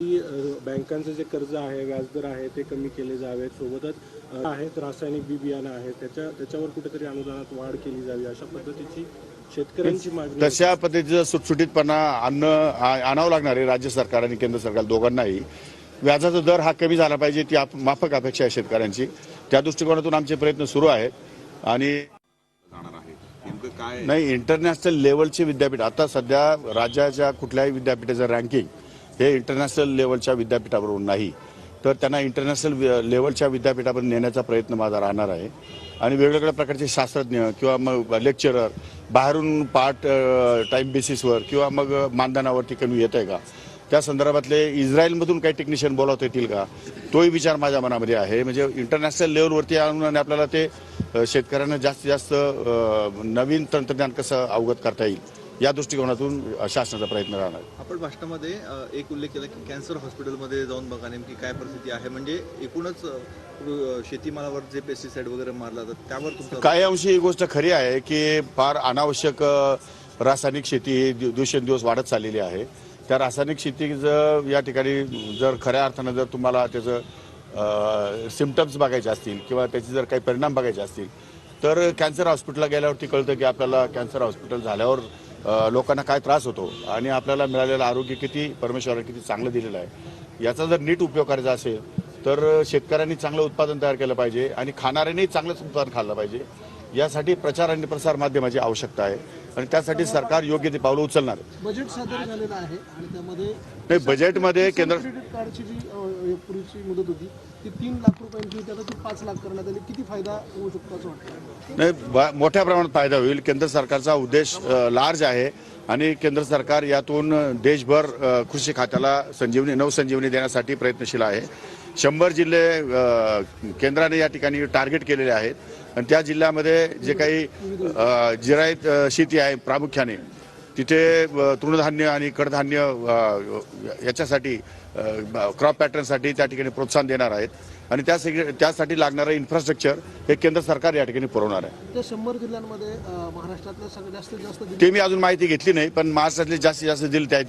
की बँकांचं जे कर्ज आहे व्याजदर आहे ते कमी केले जावेत. सोबतच आहेत रासायनिक बी बियाणं आहेत. त्याच्या त्याच्यावर कुठेतरी अनुदानात वाढ केली जावी अशा पद्धतीची शेतकऱ्यांची मागणी आहे. तशा पद्धतीचं सुटसुटीतपणा आ- आणावं लागणार आहे राज्य सरकार आणि केंद्र सरकार दोघांनाही. व्याजाचा दर हा कमी झाला पाहिजे ती आप- माफक अपेक्षा आहे शेतकऱ्यांची. त्या दृष्टिकोनातून आमचे प्रयत्न सुरू आहेत. आणि जाणार आहे. नेमकं काय नाही इंटरनॅशनल लेवलचे विद्यापीठ आता सध्या राज्याच्या कुठल्याही विद्यापीठाचं रँकिंग हे इंटरनॅशनल लेवलच्या विद्यापीठावरून नाही तर त्यांना इंटरनॅशनल लेवलच्या विद्यापीठावर नेण्याचा प्रयत्न माझा राहणार आहे. आणि वेगवेगळ्या प्रकारचे शास्त्रज्ञ किंवा मग लेक्चरर बाहेरून पार्ट टाईम बेसिसवर किंवा मग मानधनावरती कमी येत आहे का? त्या संदर्भातले इस्रायलमधून काही टेक्निशियन बोलावता येतील का? तोही विचार माझ्या मनामध्ये आहे. म्हणजे इंटरनॅशनल लेवलवरती आणून आणि आपल्याला ते शेतकऱ्यांना जास्तीत जास्त नवीन तंत्रज्ञान कसं अवगत करता येईल या दृष्टिकोनातून शासनाचा प्रयत्न राहणार. आपण भाषणामध्ये एक उल्लेख केला की कॅन्सर हॉस्पिटलमध्ये जाऊन बघा नेमकी काय परिस्थिती आहे म्हणजे एकूणच शेतीमालावर जे पेस्टिसाइड वगैरे मारला जातात त्यावर काही अंशी ही गोष्ट खरी आहे की फार अनावश्यक रासायनिक शेती ही दिव- दिवसेंदिवस वाढत चाललेली आहे त्या रासायनिक शेतीचं या ठिकाणी जर खऱ्या अर्थानं जर तुम्हाला त्याचं सिमटम्स बघायचे असतील किंवा त्याचे जर काही परिणाम बघायचे असतील तर कॅन्सर हॉस्पिटलला गेल्यावरती कळतं की आपल्याला कॅन्सर हॉस्पिटल झाल्यावर लोकांना काय त्रास होतो आणि आपल्याला मिळालेलं आरोग्य किती परमेश्वराने किती चांगलं दिलेलं आहे याचा जर नीट उपयोग करायचा असेल तर शेतकऱ्यांनी चांगलं उत्पादन तयार केलं पाहिजे आणि खाणाऱ्यांनी चांगलंच उत्पादन खाल्लं पाहिजे. यासाठी प्रचार आणि प्रसार माध्यमाची आवश्यकता आहे. आणि त्यासाठी सरकार योग्य ते पावलं उचलणार. बजेट सादर झालेलं आहे आणि त्यामध्ये नाही बजेटमध्ये केंद्र क्रेडिट कार्डची जी पूर्वीची मुदत होती ती तीन लाख रुपयांची आता ती पाच लाख करण्यात आली. किती फायदा होऊ शकतो असं वाटतं? नाही मोठ्या प्रमाणात फायदा होईल. केंद्र सरकारचा उद्देश लार्ज आहे आणि केंद्र सरकार यातून देशभर कृषी खात्याला संजीवनी नवसंजीवनी देण्यासाठी प्रयत्नशील आहे. शंभर जिल्हे केंद्राने या ठिकाणी टार्गेट केलेले आहेत. आणि त्या जिल्ह्यामध्ये जे काही जिरायत शेती आहे प्रामुख्याने तिथे तृणधान्य आणि कडधान्य याच्यासाठी क्रॉप पॅटर्नसाठी त्या ठिकाणी प्रोत्साहन देणार आहेत. आणि त्या त्यासाठी लागणारं इन्फ्रास्ट्रक्चर हे केंद्र सरकार या ठिकाणी पुरवणार आहे. शंभर जिल्ह्यांमध्ये महाराष्ट्रातल्या जास्तीत जास्त ते मी अजून माहिती घेतली नाही पण महाराष्ट्रातले जास्तीत जास्त जिल्हे त्या